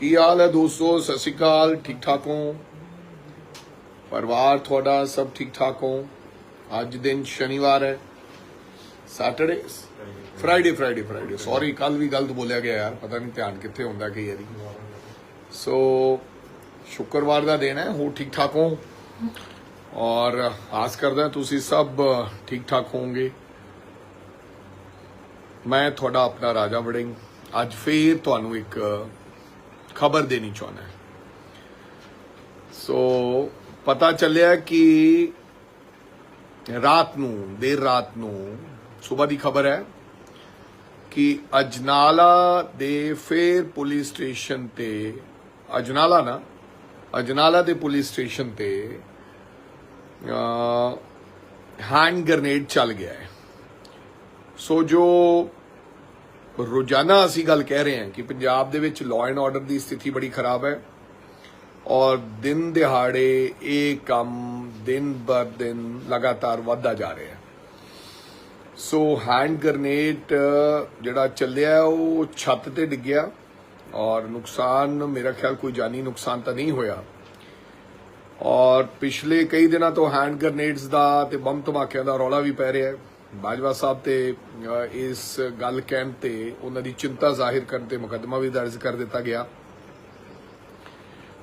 ਕੀ ਹਾਲ ਹੈ ਦੋਸਤੋ? ਸਤਿ ਸ਼੍ਰੀ ਅਕਾਲ। ਠੀਕ ਠਾਕ ਹੋ? ਪਰਿਵਾਰ ਤੁਹਾਡਾ ਸਭ ਠੀਕ ਠਾਕ ਹੋ? ਅੱਜ ਦਿਨ ਸ਼ਨੀਵਾਰ ਹੈ। Saturday Friday Friday Friday sorry ਕੱਲ ਵੀ ਗਲਤ ਬੋਲਿਆ ਗਿਆ ਯਾਰ। ਪਤਾ ਨਹੀਂ ਧਿਆਨ ਕਿੱਥੇ ਹੁੰਦਾ ਕਈ ਵਾਰੀ ਸੋ ਸ਼ੁੱਕਰਵਾਰ ਦਾ ਦਿਨ ਹੈ। ਹੋ ਠੀਕ ਠਾਕ ਹੋ? ਔਰ ਆਸ ਕਰਦਾ ਤੁਸੀਂ ਸਭ ਠੀਕ ਠਾਕ ਹੋਵੋਗੇ। ਮੈਂ ਤੁਹਾਡਾ ਆਪਣਾ ਰਾਜਾ ਵੜਿੰਗ। ਅੱਜ ਫੇਰ ਤੁਹਾਨੂੰ ਇੱਕ ਖਬਰ ਦੇਣੀ ਚਾਹੁੰਦਾ ਸੋ ਪਤਾ ਚੱਲਿਆ ਕਿ ਰਾਤ ਨੂੰ, ਦੇਰ ਰਾਤ ਨੂੰ ਸਵੇਰ ਦੀ ਖਬਰ ਹੈ ਕਿ ਅਜਨਾਲਾ ਦੇ ਫੇਰ ਪੁਲਿਸ ਸਟੇਸ਼ਨ ਤੇ, ਅਜਨਾਲਾ ਨਾ, ਅਜਨਾਲਾ ਦੇ ਪੁਲਿਸ ਸਟੇਸ਼ਨ ਤੇ ਹੈਂਡ ਗ੍ਰਨੇਡ ਚੱਲ ਗਿਆ ਹੈ। ਸੋ ਜੋ ਰੋਜ਼ਾਨਾ ਅਸੀਂ ਗੱਲ ਕਹਿ ਰਹੇ ਹਾਂ ਕਿ ਪੰਜਾਬ ਦੇ ਵਿੱਚ ਲਾਅ ਐਂਡ ਆਰਡਰ ਦੀ ਸਥਿਤੀ ਬੜੀ ਖਰਾਬ ਹੈ ਔਰ ਦਿਨ ਦਿਹਾੜੇ ਇਹ ਕੰਮ ਦਿਨ ਬਰ ਦਿਨ ਲਗਾਤਾਰ ਵੱਧਦਾ ਜਾ ਰਿਹਾ ਹੈ। ਸੋ ਹੈਂਡ ਗ੍ਰਨੇਡ ਜਿਹੜਾ ਚੱਲਿਆ ਉਹ ਛੱਤ ਤੇ ਡਿੱਗਿਆ ਔਰ ਨੁਕਸਾਨ ਮੇਰਾ ਖਿਆਲ ਕੋਈ ਜਾਨੀ ਨੁਕਸਾਨ ਤਾਂ ਨਹੀਂ ਹੋਇਆ। ਔਰ ਪਿਛਲੇ ਕਈ ਦਿਨਾਂ ਤੋਂ ਹੈਂਡ ਗ੍ਰਨੇਡਸ ਦਾ ਤੇ ਬੰਬ ਧਮਾਕਿਆਂ ਦਾ ਰੌਲਾ ਵੀ ਪੈ ਰਿਹਾ ਹੈ। ਬਾਜਵਾ ਸਾਹਿਬ ਤੇ ਇਸ ਗੱਲ ਕਹਿਣ ਤੇ ਉਹਨਾਂ ਦੀ ਚਿੰਤਾ ਜ਼ਾਹਿਰ ਕਰਨ ਤੇ ਮੁਕੱਦਮਾ ਵੀ ਦਰਜ ਕਰ ਦਿੱਤਾ ਗਿਆ।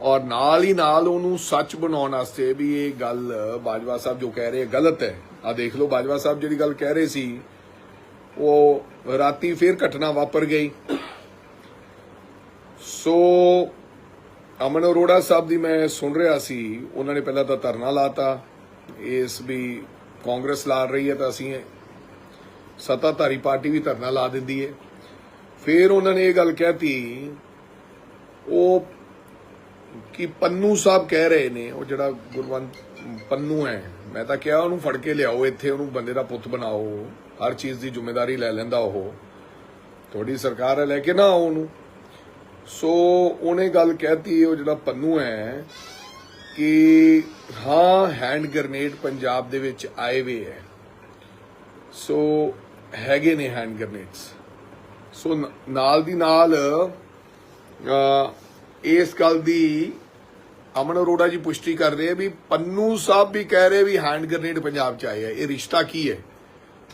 ਔਰ ਨਾਲ ਹੀ ਨਾਲ ਉਹਨੂੰ ਸੱਚ ਬਣਾਉਣ ਵਾਸਤੇ ਵੀ ਇਹ ਗੱਲ ਬਾਜਵਾ ਸਾਹਿਬ ਜੋ ਕਹਿ ਰਹੇ ਗਲਤ ਹੈ। ਆ ਦੇਖ ਲਓ, ਬਾਜਵਾ ਸਾਹਿਬ ਜਿਹੜੀ ਗੱਲ ਕਹਿ ਰਹੇ ਸੀ, ਉਹ ਰਾਤੀ ਫੇਰ ਘਟਨਾ ਵਾਪਰ ਗਈ। ਸੋ ਅਮਨ ਅਰੋੜਾ ਸਾਹਿਬ ਦੀ ਮੈਂ ਸੁਣ ਰਿਹਾ ਸੀ, ਉਹਨਾਂ ਨੇ ਪਹਿਲਾਂ ਤਾਂ ਧਰਨਾ ਲਾਤਾ, ਇਸ ਵੀ ਕਾਂਗਰਸ ਲਾ ਰਹੀ ਹੈ ਤਾਂ ਅਸੀਂ ਸੱਤਾਧਾਰੀ ਪਾਰਟੀ ਵੀ ਧਰਨਾ ਲਾ ਦਿੰਦੀ ਹੈ। ਫਿਰ ਉਹਨਾਂ ਨੇ ਇਹ ਗੱਲ ਕਹਿਤੀ, ਉਹ ਕਿ ਪੰਨੂ ਸਾਹਿਬ ਕਹਿ ਰਹੇ ਨੇ, ਉਹ ਜਿਹੜਾ ਗੁਰਵੰਤ ਪੰਨੂ ਹੈ, ਮੈਂ ਤਾਂ ਕਿਹਾ ਉਹਨੂੰ ਫੜ ਕੇ ਲਿਆਓ, ਇੱਥੇ ਉਹਨੂੰ ਬੰਦੇ ਦਾ ਪੁੱਤ ਬਣਾਓ, ਹਰ ਚੀਜ਼ ਦੀ ਜ਼ਿੰਮੇਵਾਰੀ ਲੈ ਲੈਂਦਾ ਉਹ। ਤੁਹਾਡੀ ਸਰਕਾਰ ਹੈ, ਲੈ ਕੇ ਨਾ ਆਓ ਉਹਨੂੰ। ਸੋ ਉਹਨੇ ਗੱਲ ਕਹਿਤੀ, ਉਹ ਜਿਹੜਾ ਪੰਨੂ ਹੈ ਕਿ ਹਾਂ ਹੈਂਡ ਗ੍ਰਨੇਡ ਪੰਜਾਬ ਦੇ ਵਿੱਚ ਆਏ ਵੇ ਹੈ। ਸੋ ਹੈਗੇ ਨੇ ਹੈਂਡ ਗ੍ਰਨੇਡਸ। ਸੋ ਨਾਲ ਦੀ ਨਾਲ ਇਸ ਗੱਲ ਦੀ ਅਮਨ ਅਰੋੜਾ ਜੀ ਪੁਸ਼ਟੀ ਕਰ ਰਹੇ ਆ ਵੀ ਪੰਨੂ ਸਾਹਿਬ ਵੀ ਕਹਿ ਰਹੇ ਵੀ ਹੈਂਡ ਗ੍ਰਨੇਡ ਪੰਜਾਬ ਚ ਆਏ ਆ। ਇਹ ਰਿਸ਼ਤਾ ਕੀ ਹੈ?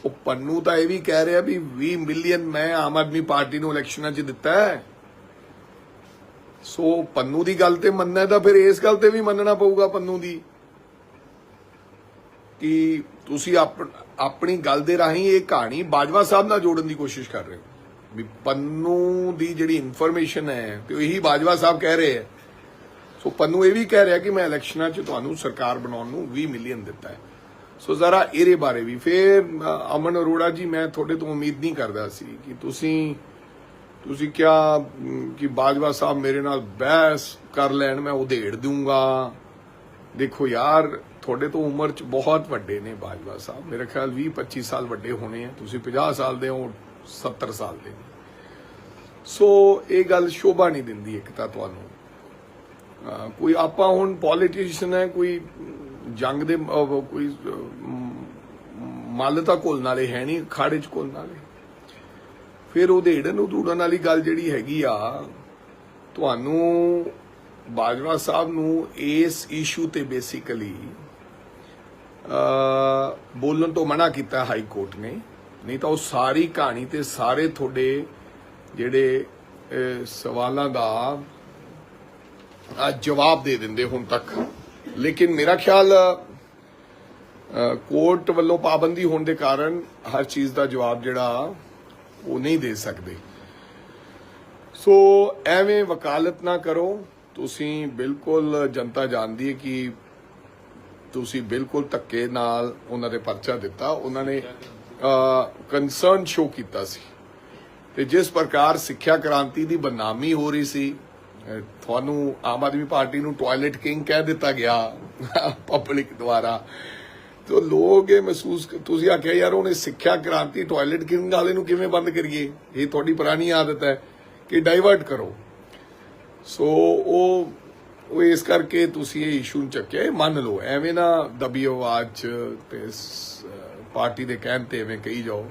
ਉਹ ਪੰਨੂ ਤਾਂ ਇਹ ਵੀ ਕਹਿ ਰਿਹਾ ਵੀ 20 ਮਿਲੀਅਨ ਮੈਂ ਆਮ ਆਦਮੀ ਪਾਰਟੀ ਨੂੰ ਇਲੈਕਸ਼ਨਾਂ 'ਚ ਦਿੱਤਾ ਹੈ। ਸੋ ਪੰਨੂ ਦੀ ਗੱਲ ਤੇ ਮੰਨਣਾ ਤਾਂ ਫਿਰ ਇਸ ਗੱਲ ਤੇ ਵੀ ਮੰਨਣਾ ਪਊਗਾ ਪੰਨੂ ਦੀ। ਕਿ ਤੁਸੀਂ ਆਪਣੀ ਗੱਲ ਦੇ ਰਾਹੀਂ ਇਹ ਕਹਾਣੀ ਬਾਜਵਾ ਸਾਹਿਬ ਨਾਲ ਜੋੜਨ ਦੀ ਕੋਸ਼ਿਸ਼ ਕਰ ਰਹੇ ਹੋ। ਵੀ ਪੰਨੂ ਦੀ ਜਿਹੜੀ ਇਨਫੋਰਮੇਸ਼ਨ ਹੈ ਤੇ ਇਹੀ ਬਾਜਵਾ ਸਾਹਿਬ ਕਹਿ ਰਹੇ ਹੈ। ਸੋ ਪੰਨੂ ਇਹ ਵੀ ਕਹਿ ਰਿਹਾ ਕਿ ਮੈਂ ਇਲੈਕਸ਼ਨਾਂ 'ਚ ਤੁਹਾਨੂੰ ਸਰਕਾਰ ਬਣਾਉਣ ਨੂੰ 20 ਮਿਲੀਅਨ ਦਿੱਤਾ ਹੈ। ਸੋ ਜ਼ਰਾ ਇਹਦੇ ਬਾਰੇ ਵੀ। ਫਿਰ ਅਮਨ ਅਰੋੜਾ ਜੀ, ਮੈਂ ਤੁਹਾਡੇ ਤੋਂ ਉਮੀਦ ਨਹੀਂ ਕਰਦਾ ਸੀ ਕਿ ਤੁਸੀਂ ਤੁਸੀਂ ਕਿਹਾ ਕਿ ਬਾਜਵਾ ਸਾਹਿਬ ਮੇਰੇ ਨਾਲ ਬਹਿਸ ਕਰ ਲੈਣ ਮੈਂ ਉਧੇੜ ਦੂੰਗਾ। ਦੇਖੋ ਯਾਰ ਤੁਹਾਡੇ ਤੋਂ ਉਮਰ ਚ ਬਹੁਤ ਵੱਡੇ ਨੇ ਬਾਜਵਾ ਸਾਹਿਬ। ਮੇਰੇ ਖਿਆਲ 20 25 ਸਾਲ ਵੱਡੇ ਹੋਣੇ ਆ। ਤੁਸੀਂ 50 ਸਾਲ ਦੇ ਹੋ 70 ਸਾਲ ਦੇ ਸੋ ਇਹ ਗੱਲ ਸ਼ੋਭਾ ਨਹੀਂ ਦਿੰਦੀ ਇੱਕ ਤਾਂ ਤੁਹਾਨੂੰ। ਕੋਈ ਆਪਾਂ ਹੁਣ ਪੋਲੀਟੀਸ਼ੀਅਨ ਹੈ ਕੋਈ ਜੰਗ ਦੇ ਕੋਈ ਅਹ, ਮੱਲ ਤਾਂ ਘੁਲਣ ਵਾਲੇ ਹੈ ਨਹੀਂ ਖਾੜੇ ਚ ਘੁਲਣ ਨਾਲੇ। ਫਿਰ ਉਹਦੇ ਢੇੜਨ ਨੂੰ ਵਾਲੀ ਗੱਲ ਜਿਹੜੀ ਹੈਗੀ ਆ, ਤੁਹਾਨੂੰ ਬਾਜਵਾ ਸਾਹਿਬ ਨੂੰ ਇਸ ਇਸ਼ੂ ਤੇ ਬੇਸਿਕਲੀ ਅ ਬੋਲਣ ਤੋਂ ਮਨਾ ਕੀਤਾ ਹਾਈ ਕੋਰਟ ਨੇ। ਨਹੀਂ ਤਾਂ ਉਹ ਸਾਰੀ ਕਹਾਣੀ ਤੇ ਸਾਰੇ ਤੁਹਾਡੇ ਜਿਹੜੇ ਸਵਾਲਾਂ ਦਾ ਜਵਾਬ ਦੇ ਦਿੰਦੇ ਹੁਣ ਤੱਕ। ਲੇਕਿਨ ਮੇਰਾ ਖਿਆਲ ਕੋਰਟ ਵੱਲੋਂ ਪਾਬੰਦੀ ਹੋਣ ਦੇ ਕਾਰਨ ਹਰ ਚੀਜ਼ ਦਾ ਜਵਾਬ ਜਿਹੜਾ ਉਹ ਨਹੀਂ ਦੇ ਸਕਦੇ। ਸੋ ਐਵੇਂ ਵਕਾਲਤ ਨਾ ਕਰੋ। ਤੁਸੀਂ ਬਿਲਕੁਲ ਜਨਤਾ ਜਾਣਦੀ ਹੈ ਕਿ ਤੁਸੀਂ ਬਿਲਕੁਲ ਧੱਕੇ ਨਾਲ ਉਹਨਾਂ ਦੇ ਪਰਚਾ ਦਿੱਤਾ। ਉਹਨਾਂ ਨੇ ਕੰਸਰਨ ਸ਼ੋ ਕੀਤਾ ਸੀ। ਤੇ ਜਿਸ ਪ੍ਰਕਾਰ ਸਿੱਖਿਆ ਕ੍ਰਾਂਤੀ ਦੀ ਬਦਨਾਮੀ ਹੋ ਰਹੀ ਸੀ ਤੁਹਾਨੂੰ ਆਮ ਆਦਮੀ ਪਾਰਟੀ ਨੂੰ ਟਾਇਲਟ ਕਿੰਗ ਕਹਿ ਦਿੱਤਾ ਗਿਆ ਪਬਲਿਕ ਦੁਆਰਾ। ਤੋ ਲੋਕ ਇਹ ਮਹਿਸੂਸ ਤੁਸੀਂ ਆਖਿਆ, ਯਾਰ, ਉਹਨੇ ਸਿੱਖਿਆ ਕ੍ਰਾਂਤੀ ਟਾਇਲਟ ਕਿੰਗ ਵਾਲੇ ਨੂੰ ਕਿਵੇਂ ਬੰਦ ਕਰੀਏ? ਇਹ ਤੁਹਾਡੀ ਪੁਰਾਣੀ ਆਦਤ ਹੈ ਕਿ ਡਾਈਵਰਟ ਕਰੋ। ਸੋ ਉਹ ਉਹ ਇਸ ਕਰਕੇ ਤੁਸੀਂ ਇਹ ਇਸ਼ੂ ਨੂੰ ਚੱਕਿਆ ਮੰਨ ਲਓ, ਐਵੇਂ ਨਾ ਦਬੀ ਆਵਾਜ਼ ਚ ਤੇ ਪਾਰਟੀ ਦੇ ਕਹਿਣ ਤੇ ਐਵੇਂ ਕਹੀ ਜਾਓ।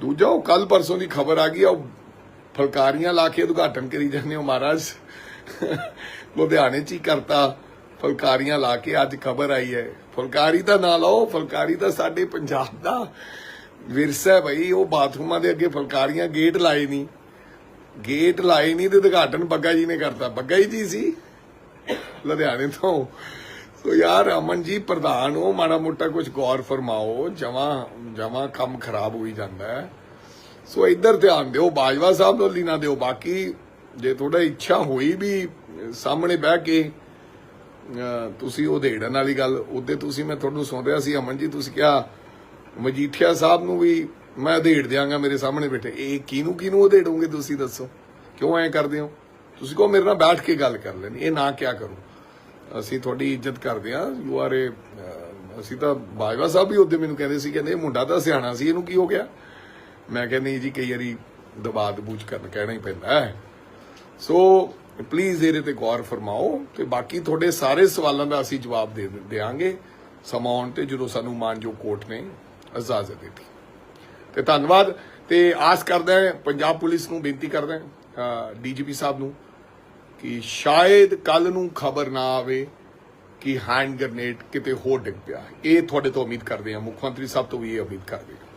ਦੂਜਾ, ਉਹ ਕੱਲ ਪਰਸੋਂ ਦੀ ਖਬਰ ਆ ਗਈ, ਆ ਉਹ ਫਲਕਾਰੀਆਂ ਲਾ ਕੇ ਉਦਘਾਟਨ ਕਰੀ ਜਾਂਦੇ ਹੋ ਮਹਾਰਾਜ। ਲੁਧਿਆਣੇ ਚ ਹੀ ਕਰਤਾ। ਫੁਲਕਾਰੀਆਂ ਲਾ ਕੇ ਅੱਜ ਖਬਰ ਆਈ ਹੈ। ਫੁਲਕਾਰੀ ਦਾ ਨਾਂ ਲਾਓ, ਫੁਲਕਾਰੀ ਤਾਂ ਸਾਡੇ ਪੰਜਾਬ ਦਾ ਵਿਰਸਾ ਹੈ ਉਹ ਬਾਥਰੂਮਾਂ ਦੇ ਅੱਗੇ ਫੁਲਕਾਰੀਆਂ ਗੇਟ ਲਾਏ ਨਹੀਂ ਗੇਟ ਲਾਏ ਨਹੀਂ ਤੇ ਉਦਘਾਟਨ ਬੱਗਾ ਜੀ ਨੇ ਕਰਤਾ। ਬੱਗਾ ਹੀ ਜੀ ਸੀ ਲੁਧਿਆਣੇ ਤੋਂ। ਸੋ ਯਾਰ ਅਮਨ ਜੀ ਪ੍ਰਧਾਨ ਉਹ ਮਾੜਾ ਮੋਟਾ ਕੁਝ ਗੌਰ ਫਰਮਾਓ, ਜਮਾ ਜਮਾ ਕੰਮ ਖਰਾਬ ਹੋਈ ਜਾਂਦਾ ਹੈ। ਸੋ ਇੱਧਰ ਧਿਆਨ ਦਿਓ, ਬਾਜਵਾ ਸਾਹਿਬ ਨੂੰ ਲੀਨਾ ਦਿਓ। ਬਾਕੀ ਜੇ ਤੁਹਾਡਾ ਇੱਛਾ ਹੋਈ ਵੀ ਸਾਹਮਣੇ ਬਹਿ ਕੇ ਤੁਸੀਂ ਉਹ ਦੇੜਨ ਵਾਲੀ ਗੱਲ, ਉਹਦੇ ਤੁਸੀਂ ਮੈਂ ਤੁਹਾਨੂੰ ਸੁਣ ਰਿਹਾ ਸੀ, ਅਮਨ ਜੀ, ਤੁਸੀਂ ਕਿਹਾ, ਮਜੀਠੀਆ ਸਾਹਿਬ ਨੂੰ ਵੀ ਮੈਂ ਦੇੜ ਦਿਆਂਗਾ ਮੇਰੇ ਸਾਹਮਣੇ ਬੈਠੇ। ਇਹ ਕਿਹਨੂੰ ਕਿਹਨੂੰ ਉਹ ਤੁਸੀਂ ਦੱਸੋ? ਕਿਉਂ ਐ ਕਰਦੇ ਹੋ? ਤੁਸੀਂ ਕਹੋ ਮੇਰੇ ਨਾਲ ਬੈਠ ਕੇ ਗੱਲ ਕਰ ਲੈਣੀ, ਇਹ ਨਾ ਕਿਆ ਕਰੋ। ਅਸੀਂ ਤੁਹਾਡੀ ਇੱਜ਼ਤ ਕਰਦੇ ਆ ਯੂ ਆਰ ਏ ਅਸੀਂ ਤਾਂ ਬਾਜਵਾ ਸਾਹਿਬ ਵੀ ਉਹਦੇ ਮੈਨੂੰ ਕਹਿੰਦੇ ਸੀ, ਕਹਿੰਦੇ ਇਹ ਮੁੰਡਾ ਤਾਂ ਸਿਆਣਾ ਸੀ, ਇਹਨੂੰ ਕੀ ਹੋ ਗਿਆ? ਮੈਂ ਕਹਿੰਦੀ ਜੀ, ਕਈ ਵਾਰੀ ਦਬਾਅ ਦਬੂਚ ਕਰਨ ਕਹਿਣਾ ਹੀ ਪੈਂਦਾ ਹੈ। ਸੋ ਪਲੀਜ਼ ਇਹਦੇ ਤੇ ਗੌਰ ਫਰਮਾਓ ਤੇ ਬਾਕੀ ਤੁਹਾਡੇ ਸਾਰੇ ਸਵਾਲਾਂ ਦਾ ਅਸੀਂ ਜਵਾਬ ਦੇ ਦੇਾਂਗੇ ਸਮਾਂ ਆਉਣ ਤੇ ਜਦੋਂ ਸਾਨੂੰ ਮਾਨਯੋਗ ਕੋਰਟ ਨੇ ਇਜਾਜ਼ਤ ਦਿੱਤੀ। ਤੇ ਧੰਨਵਾਦ ਤੇ ਆਸ ਕਰਦਾ ਹਾਂ ਪੰਜਾਬ ਪੁਲਿਸ ਨੂੰ ਬੇਨਤੀ ਕਰਦਾ ਹਾਂ ਡੀਜੀਪੀ ਸਾਹਿਬ ਨੂੰ ਕਿ ਸ਼ਾਇਦ ਕੱਲ ਨੂੰ ਖਬਰ ਨਾ ਆਵੇ ਕਿ ਹੈਂਡ ਗ੍ਰਨੇਡ ਕਿਤੇ ਹੋਰ ਡਿੱਗ ਪਿਆ। ਇਹ ਤੁਹਾਡੇ ਤੋਂ ਉਮੀਦ ਕਰਦੇ ਹਾਂ। ਮੁੱਖ ਮੰਤਰੀ ਸਾਹਿਬ ਤੋਂ ਵੀ ਇਹ ਉਮੀਦ ਕਰਦੇ ਹਾਂ।